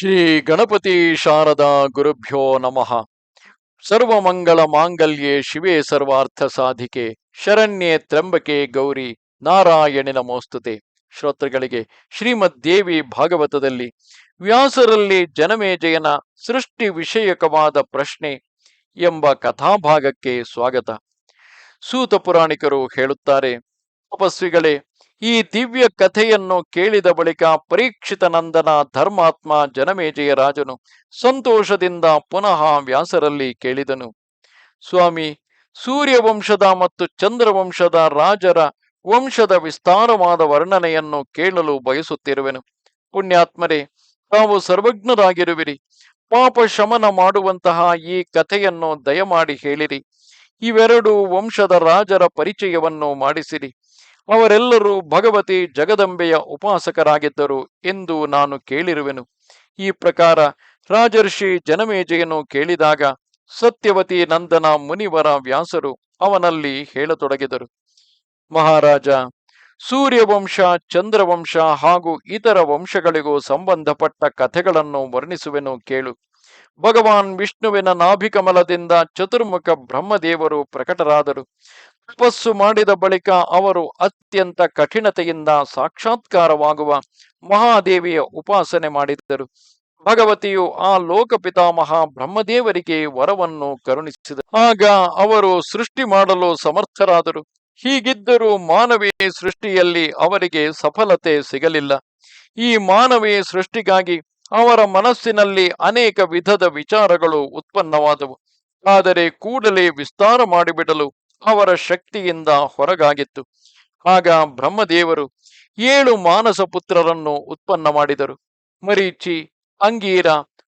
ಶ್ರೀ ಗಣಪತಿ ಶಾರದಾ ಗುರುಭ್ಯೋ ನಮಃ. ಸರ್ವಮಂಗಳ ಮಾಂಗಲ್ಯೇ ಶಿವೇ ಸರ್ವಾರ್ಥ ಸಾಧಿಕೆ, ಶರಣ್ಯೆ ತ್ರಂಬಕೆ ಗೌರಿ ನಾರಾಯಣಿನ ನಮೋಸ್ತುತೆ. ಶ್ರೋತೃಗಳಿಗೆ ಶ್ರೀಮದ್ ದೇವಿ ಭಾಗವತದಲ್ಲಿ ವ್ಯಾಸರಲ್ಲಿ ಜನಮೇಜಯನ ಸೃಷ್ಟಿ ವಿಷಯಕವಾದ ಪ್ರಶ್ನೆ ಎಂಬ ಕಥಾಭಾಗಕ್ಕೆ ಸ್ವಾಗತ. ಸೂತ ಪುರಾಣಿಕರು ಹೇಳುತ್ತಾರೆ, ತಪಸ್ವಿಗಳೇ ಈ ದಿವ್ಯ ಕಥೆಯನ್ನು ಕೇಳಿದ ಬಳಿಕ ಪರೀಕ್ಷಿತ ನಂದನ ಧರ್ಮಾತ್ಮ ಜನಮೇಜಯ ರಾಜನು ಸಂತೋಷದಿಂದ ಪುನಃ ವ್ಯಾಸರಲ್ಲಿ ಕೇಳಿದನು. ಸ್ವಾಮಿ, ಸೂರ್ಯವಂಶದ ಮತ್ತು ಚಂದ್ರವಂಶದ ರಾಜರ ವಂಶದ ವಿಸ್ತಾರವಾದ ವರ್ಣನೆಯನ್ನು ಕೇಳಲು ಬಯಸುತ್ತಿರುವೆನು. ಪುಣ್ಯಾತ್ಮರೇ, ತಾವು ಸರ್ವಜ್ಞರಾಗಿರುವಿರಿ. ಪಾಪ ಶಮನ ಮಾಡುವಂತಹ ಈ ಕಥೆಯನ್ನು ದಯಮಾಡಿ ಹೇಳಿರಿ. ಇವೆರಡು ವಂಶದ ರಾಜರ ಪರಿಚಯವನ್ನು ಮಾಡಿಸಿರಿ. ಅವರೆಲ್ಲರೂ ಭಗವತಿ ಜಗದಂಬೆಯ ಉಪಾಸಕರಾಗಿದ್ದರು ಎಂದು ನಾನು ಕೇಳಿರುವೆನು. ಈ ಪ್ರಕಾರ ರಾಜರ್ಷಿ ಜನಮೇಜೆಯನ್ನು ಕೇಳಿದಾಗ, ಸತ್ಯವತಿ ನಂದನ ಮುನಿವರ ವ್ಯಾಸರು ಅವನಲ್ಲಿ ಹೇಳತೊಡಗಿದರು. ಮಹಾರಾಜ, ಸೂರ್ಯವಂಶ, ಚಂದ್ರವಂಶ ಹಾಗೂ ಇತರ ವಂಶಗಳಿಗೂ ಸಂಬಂಧಪಟ್ಟ ಕಥೆಗಳನ್ನು ವರ್ಣಿಸುವೆನು ಕೇಳು. ಭಗವಾನ್ ವಿಷ್ಣುವಿನ ನಾಭಿಕಮಲದಿಂದ ಚತುರ್ಮುಖ ಬ್ರಹ್ಮದೇವರು ಪ್ರಕಟರಾದರು. ತಪಸ್ಸು ಮಾಡಿದ ಬಳಿಕ ಅವರು ಅತ್ಯಂತ ಕಠಿಣತೆಯಿಂದ ಸಾಕ್ಷಾತ್ಕಾರವಾಗುವ ಮಹಾದೇವಿಯ ಉಪಾಸನೆ ಮಾಡಿದ್ದರು ಭಗವತಿಯು ಆ ಲೋಕಪಿತಾಮಹ ಬ್ರಹ್ಮದೇವರಿಗೆ ವರವನ್ನು ಕರುಣಿಸಿದರು. ಆಗ ಅವರು ಸೃಷ್ಟಿ ಮಾಡಲು ಸಮರ್ಥರಾದರು. ಹೀಗಿದ್ದರೂ ಮಾನವೀಯ ಸೃಷ್ಟಿಯಲ್ಲಿ ಅವರಿಗೆ ಸಫಲತೆ ಸಿಗಲಿಲ್ಲ. ಈ ಮಾನವೀಯ ಸೃಷ್ಟಿಗಾಗಿ ಅವರ ಮನಸ್ಸಿನಲ್ಲಿ ಅನೇಕ ವಿಧದ ವಿಚಾರಗಳು ಉತ್ಪನ್ನವಾದವು. ಆದರೆ ಕೂಡಲೇ ವಿಸ್ತಾರ ಮಾಡಿಬಿಡಲು ಅವರ ಶಕ್ತಿಯಿಂದ ಹೊರಗಾಗಿತ್ತು. ಆಗ ಬ್ರಹ್ಮದೇವರು ಏಳು ಮಾನಸ ಪುತ್ರರನ್ನು ಉತ್ಪನ್ನ ಮಾಡಿದರು. ಮರೀಚಿ, ಅಂಗೀರ,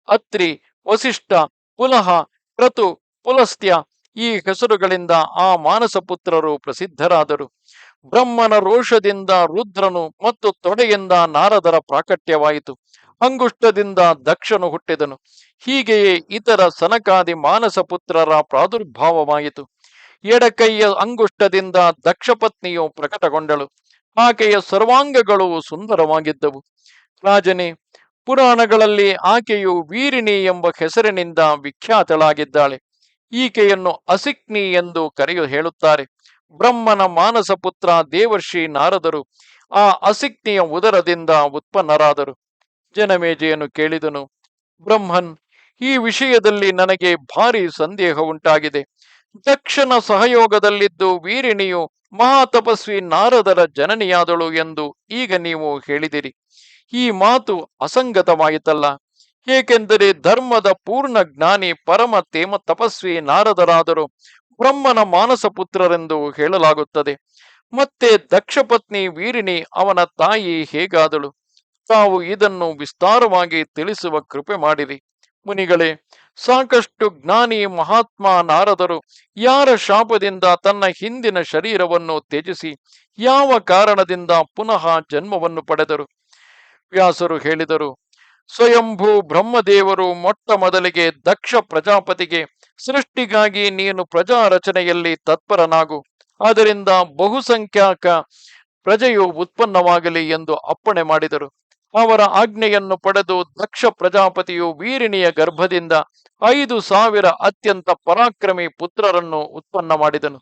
ಅತ್ರಿ, ವಸಿಷ್ಠ ಪುಲಹ ಕ್ರತು, ಪುಲಸ್ತ್ಯ ಈ ಹೆಸರುಗಳಿಂದ ಆ ಮಾನಸ ಪುತ್ರರು ಪ್ರಸಿದ್ಧರಾದರು. ಬ್ರಹ್ಮನ ರೋಷದಿಂದ ರುದ್ರನು ಮತ್ತು ತೊಡೆಯಿಂದ ನಾರದರ ಪ್ರಾಕಟ್ಯವಾಯಿತು. ಅಂಗುಷ್ಟದಿಂದ ದಕ್ಷನು ಹುಟ್ಟಿದನು. ಹೀಗೆಯೇ ಇತರ ಸನಕಾದಿ ಮಾನಸ ಪುತ್ರರ ಪ್ರಾದುರ್ಭಾವವಾಯಿತು. ಎಡಕೈಯ ಅಂಗುಷ್ಟದಿಂದ ದಕ್ಷಪತ್ನಿಯು ಪ್ರಕಟಗೊಂಡಳು. ಆಕೆಯ ಸರ್ವಾಂಗಗಳು ಸುಂದರವಾಗಿದ್ದವು. ರಾಜನೇ, ಪುರಾಣಗಳಲ್ಲಿ ಆಕೆಯು ವೀರಿಣಿ ಎಂಬ ಹೆಸರಿನಿಂದ ವಿಖ್ಯಾತಳಾಗಿದ್ದಾಳೆ. ಈಕೆಯನ್ನು ಅಸಿಕ್ನಿ ಎಂದು ಕರೆಯು ಹೇಳುತ್ತಾರೆ. ಬ್ರಹ್ಮನ ಮಾನಸ ಪುತ್ರ ದೇವರ್ಷಿ ನಾರದರು ಆ ಅಸಿಕ್ನಿಯ ಉದರದಿಂದ ಉತ್ಪನ್ನರಾದರು. ಜನಮೇಜೆಯನ್ನು ಕೇಳಿದನು, ಬ್ರಹ್ಮನ್, ಈ ವಿಷಯದಲ್ಲಿ ನನಗೆ ಭಾರಿ ಸಂದೇಹ ಉಂಟಾಗಿದೆ. ದಕ್ಷನ ಸಹಯೋಗದಲ್ಲಿದ್ದು ವೀರಿಣಿಯು ಮಹಾತಪಸ್ವಿ ನಾರದರ ಜನನಿಯಾದಳು ಎಂದು ಈಗ ನೀವು ಹೇಳಿದಿರಿ. ಈ ಮಾತು ಅಸಂಗತವಾಯಿತಲ್ಲ. ಏಕೆಂದರೆ ಧರ್ಮದ ಪೂರ್ಣ ಜ್ಞಾನಿ ಪರಮ ತೇಮ ತಪಸ್ವಿ ನಾರದರಾದರು. ಬ್ರಹ್ಮನ ಮಾನಸ ಪುತ್ರರೆಂದು ಹೇಳಲಾಗುತ್ತದೆ. ಮತ್ತೆ ದಕ್ಷಪತ್ನಿ ವೀರಿಣಿ ಅವನ ತಾಯಿ ಹೇಗಾದಳು? ತಾವು ಇದನ್ನು ವಿಸ್ತಾರವಾಗಿ ತಿಳಿಸುವ ಕೃಪೆ ಮಾಡಿರಿ. ಮುನಿಗಳೇ ಸಾಕಷ್ಟು ಜ್ಞಾನಿ ಮಹಾತ್ಮ ನಾರದರು ಯಾರ ಶಾಪದಿಂದ ತನ್ನ ಹಿಂದಿನ ಶರೀರವನ್ನು ತ್ಯಜಿಸಿ ಯಾವ ಕಾರಣದಿಂದ ಪುನಃ ಜನ್ಮವನ್ನು ಪಡೆದರು? ವ್ಯಾಸರು ಹೇಳಿದರು, ಸ್ವಯಂಭೂ ಬ್ರಹ್ಮದೇವರು ಮೊಟ್ಟ ಮೊದಲಿಗೆ ದಕ್ಷ ಪ್ರಜಾಪತಿಗೆ ಸೃಷ್ಟಿಗಾಗಿ ನೀನು ಪ್ರಜಾ ರಚನೆಯಲ್ಲಿ ತತ್ಪರನಾಗು. ಅದರಿಂದ ಬಹುಸಂಖ್ಯಾಕ ಪ್ರಜೆಯು ಉತ್ಪನ್ನವಾಗಲಿ ಎಂದು ಅಪ್ಪಣೆ ಮಾಡಿದರು. ಅವರ ಆಜ್ಞೆಯನ್ನು ಪಡೆದು ದಕ್ಷ ಪ್ರಜಾಪತಿಯು ವೀರಿಣಿಯ ಗರ್ಭದಿಂದ ಐದು ಸಾವಿರ ಅತ್ಯಂತ ಪರಾಕ್ರಮಿ ಪುತ್ರರನ್ನು ಉತ್ಪನ್ನ ಮಾಡಿದನು.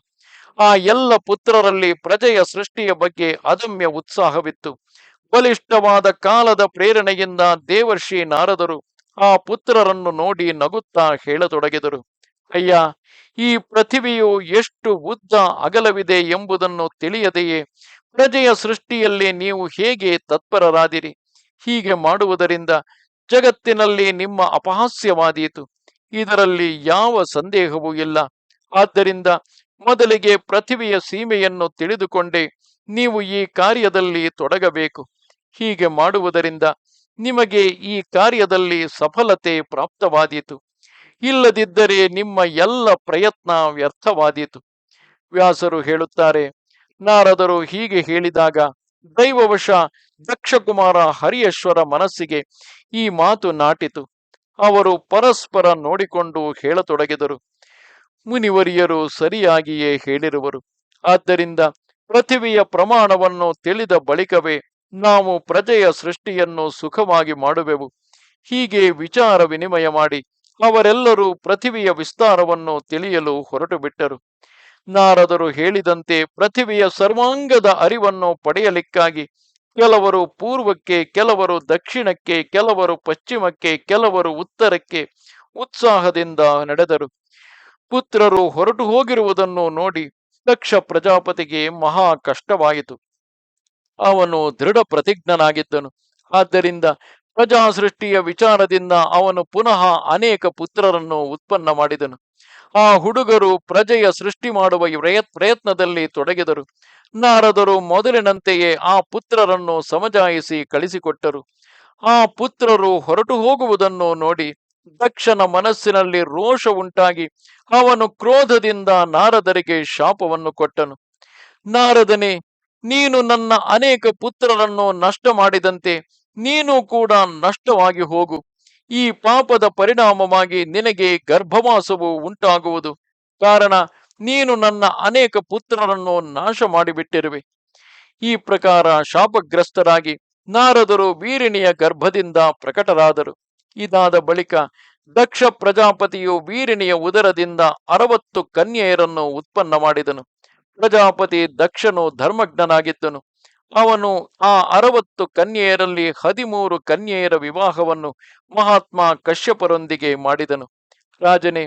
ಆ ಎಲ್ಲ ಪುತ್ರರಲ್ಲಿ ಪ್ರಜೆಯ ಸೃಷ್ಟಿಯ ಬಗ್ಗೆ ಅದಮ್ಯ ಉತ್ಸಾಹವಿತ್ತು. ಬಲಿಷ್ಠವಾದ ಕಾಲದ ಪ್ರೇರಣೆಯಿಂದ ದೇವರ್ಷಿ ನಾರದರು ಆ ಪುತ್ರರನ್ನು ನೋಡಿ ನಗುತ್ತಾ ಹೇಳತೊಡಗಿದರು. ಅಯ್ಯ, ಈ ಪೃಥಿವಿಯು ಎಷ್ಟು ಉದ್ದ ಅಗಲವಿದೆ ಎಂಬುದನ್ನು ತಿಳಿಯದೆಯೇ? ಪ್ರಜೆಯ ಸೃಷ್ಟಿಯಲ್ಲಿ ನೀವು ಹೇಗೆ ತತ್ಪರರಾದಿರಿ? ಹೀಗೆ ಮಾಡುವುದರಿಂದ ಜಗತ್ತಿನಲ್ಲಿ ನಿಮ್ಮ ಅಪಹಾಸ್ಯವಾದೀತು. ಇದರಲ್ಲಿ ಯಾವ ಸಂದೇಹವೂ ಇಲ್ಲ. ಆದ್ದರಿಂದ ಮೊದಲಿಗೆ ಪೃಥಿವಿಯ ಸೀಮೆಯನ್ನು ತಿಳಿದುಕೊಂಡೇ ನೀವು ಈ ಕಾರ್ಯದಲ್ಲಿ ತೊಡಗಬೇಕು. ಹೀಗೆ ಮಾಡುವುದರಿಂದ ನಿಮಗೆ ಈ ಕಾರ್ಯದಲ್ಲಿ ಸಫಲತೆ ಪ್ರಾಪ್ತವಾದೀತು. ಇಲ್ಲದಿದ್ದರೆ ನಿಮ್ಮ ಎಲ್ಲ ಪ್ರಯತ್ನ ವ್ಯರ್ಥವಾದೀತು. ವ್ಯಾಸರು ಹೇಳುತ್ತಾರೆ, ನಾರದರು ಹೀಗೆ ಹೇಳಿದಾಗ, ದೈವವಶ ದಕ್ಷಕುಮಾರ ಹರಿಯೇಶ್ವರ ಮನಸ್ಸಿಗೆ ಈ ಮಾತು ನಾಟಿತು. ಅವರು ಪರಸ್ಪರ ನೋಡಿಕೊಂಡು ಹೇಳತೊಡಗಿದರು. ಮುನಿವರಿಯರು ಸರಿಯಾಗಿಯೇ ಹೇಳಿರುವರು. ಆದ್ದರಿಂದ ಪೃಥಿವಿಯ ಪ್ರಮಾಣವನ್ನು ತಿಳಿದ ಬಳಿಕವೇ ನಾವು ಪ್ರಜೆಯ ಸೃಷ್ಟಿಯನ್ನು ಸುಖವಾಗಿ ಮಾಡುವೆವು. ಹೀಗೆ ವಿಚಾರ ವಿನಿಮಯ ಮಾಡಿ ಅವರೆಲ್ಲರೂ ಪೃಥಿವಿಯ ವಿಸ್ತಾರವನ್ನು ತಿಳಿಯಲು ಹೊರಟು ಬಿಟ್ಟರು ನಾರದರು ಹೇಳಿದಂತೆ ಪೃಥಿವಿಯ ಸರ್ವಾಂಗದ ಅರಿವನ್ನು ಪಡೆಯಲಿಕ್ಕಾಗಿ ಕೆಲವರು ಪೂರ್ವಕ್ಕೆ, ಕೆಲವರು ದಕ್ಷಿಣಕ್ಕೆ, ಕೆಲವರು ಪಶ್ಚಿಮಕ್ಕೆ, ಕೆಲವರು ಉತ್ತರಕ್ಕೆ ಉತ್ಸಾಹದಿಂದ ನಡೆದರು. ಪುತ್ರರು ಹೊರಟು ಹೋಗಿರುವುದನ್ನು ನೋಡಿ ದಕ್ಷ ಪ್ರಜಾಪತಿಗೆ ಮಹಾ ಕಷ್ಟವಾಯಿತು. ಅವನು ದೃಢ ಪ್ರತಿಜ್ಞನಾಗಿದ್ದನು. ಆದ್ದರಿಂದ ಪ್ರಜಾ ಸೃಷ್ಟಿಯ ವಿಚಾರದಿಂದ ಅವನು ಪುನಃ ಅನೇಕ ಪುತ್ರರನ್ನು ಉತ್ಪನ್ನ ಮಾಡಿದನು. ಆ ಹುಡುಗರು ಪ್ರಜೆಯ ಸೃಷ್ಟಿ ಮಾಡುವ ಪ್ರಯತ್ ಪ್ರಯತ್ನದಲ್ಲಿ ತೊಡಗಿದರು. ನಾರದರು ಮೊದಲಿನಂತೆಯೇ ಆ ಪುತ್ರರನ್ನು ಸಮಜಾಯಿಸಿ ಕಳಿಸಿಕೊಟ್ಟರು. ಆ ಪುತ್ರರು ಹೊರಟು ಹೋಗುವುದನ್ನು ನೋಡಿ ದಕ್ಷನ ಮನಸ್ಸಿನಲ್ಲಿ ರೋಷ ಉಂಟಾಗಿ ಅವನು ಕ್ರೋಧದಿಂದ ನಾರದರಿಗೆ ಶಾಪವನ್ನು ಕೊಟ್ಟನು. ನಾರದನೇ, ನೀನು ನನ್ನ ಅನೇಕ ಪುತ್ರರನ್ನು ನಷ್ಟ ಮಾಡಿದಂತೆ ನೀನು ಕೂಡ ನಷ್ಟವಾಗಿ ಹೋಗು. ಈ ಪಾಪದ ಪರಿಣಾಮವಾಗಿ ನಿನಗೆ ಗರ್ಭವಾಸವು ಉಂಟಾಗುವುದು. ಕಾರಣ, ನೀನು ನನ್ನ ಅನೇಕ ಪುತ್ರರನ್ನು ನಾಶ ಮಾಡಿಬಿಟ್ಟಿರುವೆ ಈ ಪ್ರಕಾರ ಶಾಪಗ್ರಸ್ತರಾಗಿ ನಾರದರು ವೀರಿಣಿಯ ಗರ್ಭದಿಂದ ಪ್ರಕಟರಾದರು. ಇದಾದ ಬಳಿಕ ದಕ್ಷ ಪ್ರಜಾಪತಿಯು ವೀರಿಣಿಯ ಉದರದಿಂದ ಅರವತ್ತು ಕನ್ಯೆಯರನ್ನು ಉತ್ಪನ್ನ ಮಾಡಿದನು ಪ್ರಜಾಪತಿ ದಕ್ಷನು ಧರ್ಮಜ್ಞನಾಗಿದ್ದನು. ಅವನು ಆ ಅರವತ್ತು ಕನ್ಯೆಯರಲ್ಲಿ ಹದಿಮೂರು ಕನ್ಯೆಯರ ವಿವಾಹವನ್ನು ಮಹಾತ್ಮ ಕಶ್ಯಪರೊಂದಿಗೆ ಮಾಡಿದನು. ರಾಜನೇ,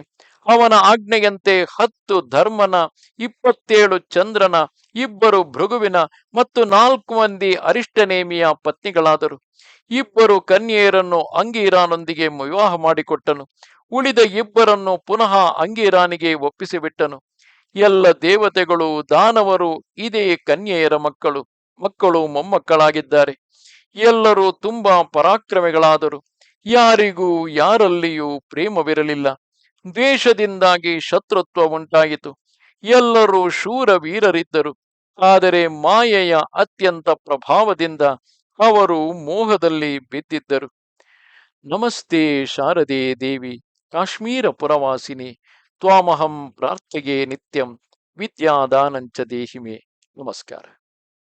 ಅವನ ಆಜ್ಞೆಯಂತೆ ಹತ್ತು ಧರ್ಮನ, ಇಪ್ಪತ್ತೇಳು ಚಂದ್ರನ, ಇಬ್ಬರು ಭೃಗುವಿನ ಮತ್ತು ನಾಲ್ಕು ಮಂದಿ ಅರಿಷ್ಟನೇಮಿಯ ಪತ್ನಿಗಳಾದರು. ಇಬ್ಬರು ಕನ್ಯೆಯರನ್ನು ಅಂಗೀರಾನೊಂದಿಗೆ ವಿವಾಹ ಮಾಡಿಕೊಟ್ಟನು. ಉಳಿದ ಇಬ್ಬರನ್ನು ಪುನಃ ಅಂಗೀರಾನಿಗೆ ಒಪ್ಪಿಸಿಬಿಟ್ಟನು. ಎಲ್ಲ ದೇವತೆಗಳು, ದಾನವರು ಇದೇ ಕನ್ಯೆಯರ ಮಕ್ಕಳು. ಮಕ್ಕಳು ಮೊಮ್ಮಕ್ಕಳಾಗಿದ್ದಾರೆ. ಎಲ್ಲರೂ ತುಂಬಾ ಪರಾಕ್ರಮಿಗಳಾದರು. ಯಾರಿಗೂ ಯಾರಲ್ಲಿಯೂ ಪ್ರೇಮವಿರಲಿಲ್ಲ. ದ್ವೇಷದಿಂದಾಗಿ ಶತ್ರುತ್ವ ಉಂಟಾಯಿತು. ಎಲ್ಲರೂ ಶೂರ ವೀರರಿದ್ದರು ಆದರೆ ಮಾಯೆಯ ಅತ್ಯಂತ ಪ್ರಭಾವದಿಂದ ಅವರು ಮೋಹದಲ್ಲಿ ಬಿದ್ದಿದ್ದರು. ನಮಸ್ತೆ ಶಾರದೆ ದೇವಿ, ಕಾಶ್ಮೀರ ಪುರವಾಸಿನಿ. ತ್ವಾಮಹಂ ಪ್ರಾರ್ಥೆಗೆ ನಿತ್ಯಂ. ವಿದ್ಯಾದಾನಂಚ ದೇಹಿಮೆ. ನಮಸ್ಕಾರ.